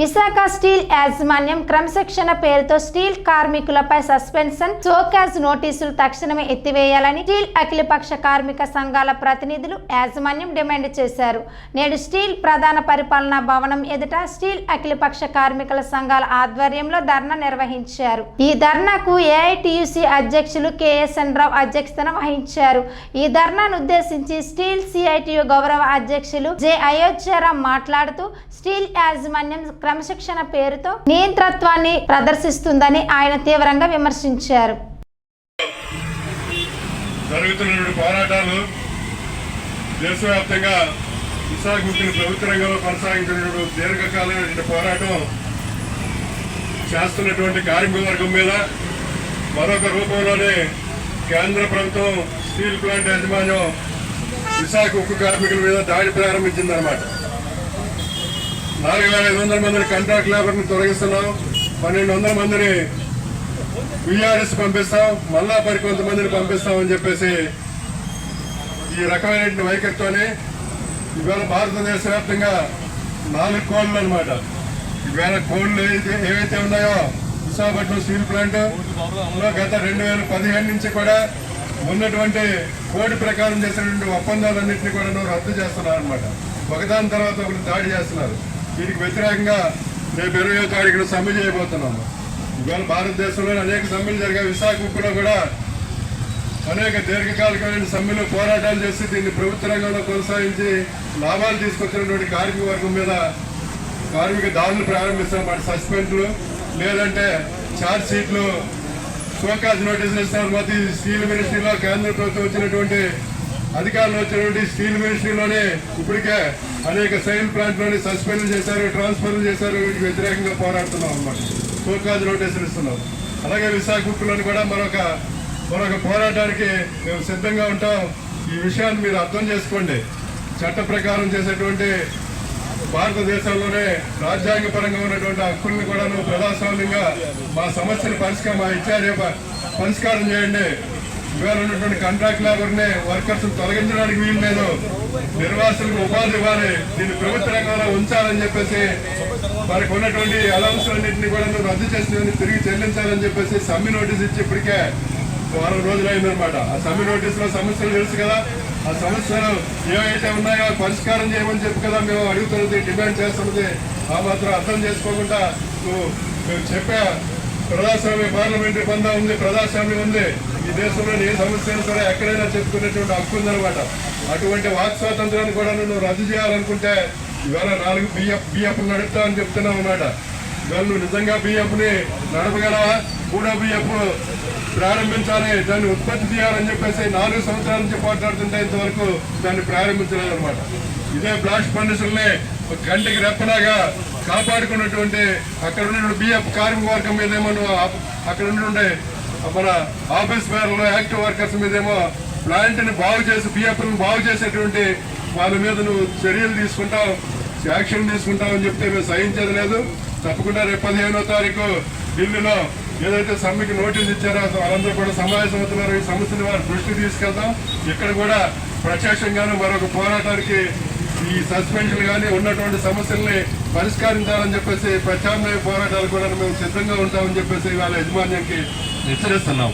Visakha steel యాజమాన్యం క్రమశిక్షణ పేరుతో స్టీల్ కార్మికులపై సస్పెన్షన్ సోకాజ్ నోటీసులు తక్షణమే ఎత్తివేయాలని స్టీల్ అఖిలపక్ష కార్మిక సంఘాల ప్రతినిధులు యాజమాన్యం డిమాండ్ చేశారు. నేడు స్టీల్ ప్రధాన పరిపాలనా భవనం ఎదుట స్టీల్ అఖిలపక్ష కార్మికుల సంఘాల ఆధ్వర్యంలో ధర్నా నిర్వహించారు. ఈ ధర్నాకు ఏఐటియుసి అధ్యక్షులు కెఎస్ఎన్ రావు అధ్యక్షతన వహించారు. ఈ ధర్నాను ఉద్దేశించి స్టీల్ సిఐటియు గౌరవ అధ్యక్షులు జె అయోధ్యరామ్ మాట్లాడుతూ స్టీల్ యాజమాన్యం క్రమశిక్షణ పేరుతో నియంత్రత్వాన్ని ప్రదర్శిస్తుందని ఆయన తీవ్రంగా విమర్శించారు. జరుగుతున్న పోరాటాలు దేశవ్యాప్తంగా విశాఖ ప్రభుత్వ రంగంలో కొనసాగించినటువంటి దీర్ఘకాలమైనటువంటి పోరాటం చేస్తున్నటువంటి కార్మిక వర్గం మీద మరొక రూపంలోనే కేంద్ర ప్రభుత్వం స్టీల్ ప్లాంట్ యాజమాన్యం విశాఖ ఉక్కు కార్మికుల మీద దాడి ప్రారంభించిందన్నమాట. నాలుగు వేల ఐదు వందల మందిని కాంట్రాక్ట్ లేబర్ని తొలగిస్తున్నాం. పన్నెండు వందల మందిని విఆర్ఎస్ పంపిస్తాం. మళ్ళా మరి కొంతమందిని పంపిస్తామని చెప్పేసి ఈ రకమైన వైఖరితోనే ఇవాళ భారతదేశ వ్యాప్తంగా నాలుగు కోళ్ళు అనమాట ఇవాళ కోళ్ళు ఏవైతే ఉన్నాయో విశాఖపట్నం స్టీల్ ప్లాంట్ గత రెండు వేల పదిహేను నుంచి కూడా ఉన్నటువంటి కోడ్ ప్రకారం చేసినటువంటి ఒప్పందాలన్నింటినీ కూడా రద్దు చేస్తున్నారు అనమాట ఒకదాని తర్వాత ఒకటి దాడి చేస్తున్నారు. దీనికి వ్యతిరేకంగా రేపు ఇరవై తారీఖున సమ్మె చేయబోతున్నాము. ఇవాళ భారతదేశంలో అనేక సమ్మెలు జరిగాయి. విశాఖ కూడా అనేక దీర్ఘకాలికమైన సమ్మెలు పోరాటాలు చేసి దీన్ని ప్రభుత్వ రంగంలో కొనసాగించి లాభాలు తీసుకొచ్చినటువంటి కార్మిక వర్గం మీద కార్మిక దాడులు ప్రారంభిస్తాం వాటి సస్పెండ్లు లేదంటే ఛార్జ్ షీట్లు షోకాజ్ నోటీసులు ఇస్తారు ప్రతి స్టీల్ మినిస్ట్రీలో కేంద్ర ప్రభుత్వం వచ్చినటువంటి అధికారులు వచ్చినటువంటి స్టీల్ మినిస్ట్రీలోనే ఇప్పటికే అనేక సైన్ ప్లాంట్లోని సస్పెండ్ చేశారు ట్రాన్స్ఫర్లు చేశారు వీటికి వ్యతిరేకంగా పోరాడుతున్నాం అన్నమాట. షోకాజ్ నోటీసులు ఇస్తున్నాం అలాగే విశాఖ కూడా మరొక మరొక పోరాటానికి మేము సిద్ధంగా ఉంటాం. ఈ విషయాన్ని మీరు అర్థం చేసుకోండి. చట్ట ప్రకారం చేసేటువంటి భారతదేశంలోనే రాజ్యాంగపరంగా ఉన్నటువంటి హక్కుల్ని కూడా ప్రజాస్వామ్యంగా మా సమస్యను పరిష్కారం మా ఇచ్చారే పరిష్కారం చేయండి. ఇవాళ ఉన్నటువంటి కాంట్రాక్ట్ లేబర్ని వర్కర్స్ తొలగించడానికి వీలు లేదు. నిర్వాసులకు ఉపాధి ఇవ్వాలి. దీన్ని ప్రభుత్వ రంగంలో ఉంచాలని చెప్పేసి వారికి ఉన్నటువంటి అలవన్స్లన్నింటినీ కూడా రద్దు చేసినవన్నీ తిరిగి చెల్లించాలని చెప్పేసి సమ్మె నోటీస్ ఇచ్చి ఇప్పటికే వారం రోజులు అయిందనమాట ఆ సమ్మె నోటీస్లో సమస్యలు తెలుసు కదా? ఆ సమస్యలు ఏవైతే ఉన్నాయో పరిష్కారం చేయమని చెప్పి కదా మేము అడుగుతున్నది డిమాండ్ చేస్తున్నది. ఆ మాత్రం అర్థం చేసుకోకుండా నువ్వు మేము చెప్పే ప్రజాస్వామ్య పార్లమెంటరీ బంధం ఉంది ప్రజాస్వామ్యం ఉంది. ఈ దేశంలో ఏ సమస్య సరే ఎక్కడైనా చెప్పుకునేటువంటి హక్కు ఉందన్నమాట. అటువంటి వాక్ స్వాతంత్రాన్ని కూడా నువ్వు రద్దు చేయాలనుకుంటే ఇవాళ నాలుగు బిఎఫ్ బిఎఫ్ నడుపుతా అని చెప్తున్నావు అన్నమాట. ఇవాళ నువ్వు నిజంగా బియ్యపుని నడపగలవా? మూడో బిఎఫ్ ప్రారంభించాలి దాన్ని ఉత్పత్తి చేయాలని చెప్పేసి నాలుగు సంవత్సరాల నుంచి పోట్లాడుతుంటే ఇంతవరకు దాన్ని ప్రారంభించలేదన్నమాట. ఇదే బ్లాస్ట్ ఫండ్స్ని ఒక కంటికి రెప్పలాగా కాపాడుకున్నటువంటి అక్కడ ఉన్నటువంటి బిఎఫ్ కార్మిక వర్గం మీదేమో నువ్వు అక్కడ ఉన్నటువంటి మన ఆఫీస్ వేర్లో యాక్టివ్ వర్కర్స్ మీదేమో ప్లాంట్ బాగు చేసి బిఎఫ్ను బాగు చేసేటువంటి వాళ్ళ మీద నువ్వు చర్యలు తీసుకుంటావు యాక్షన్ తీసుకుంటావు అని చెప్తే మేము సహించేది లేదు. తప్పకుండా రేపు పదిహేనో తారీఖు ఢిల్లీలో ఏదైతే సమ్మెకి నోటీస్ ఇచ్చారో వాళ్ళందరూ కూడా సమావేశం అవుతున్నారు. ఈ సమస్యని వారి దృష్టికి తీసుకెళ్తాం. ఇక్కడ కూడా ప్రత్యక్షంగాను మరొక పోరాటానికి ఈ సస్పెన్షన్ కానీ ఉన్నటువంటి సమస్యల్ని పరిష్కరించాలని చెప్పేసి ప్రత్యామ్నాయ పోరాటాలు కూడా మేము సిద్ధంగా ఉంటామని చెప్పేసి వాళ్ళ యజమాన్యానికి హెచ్చరిస్తున్నాం.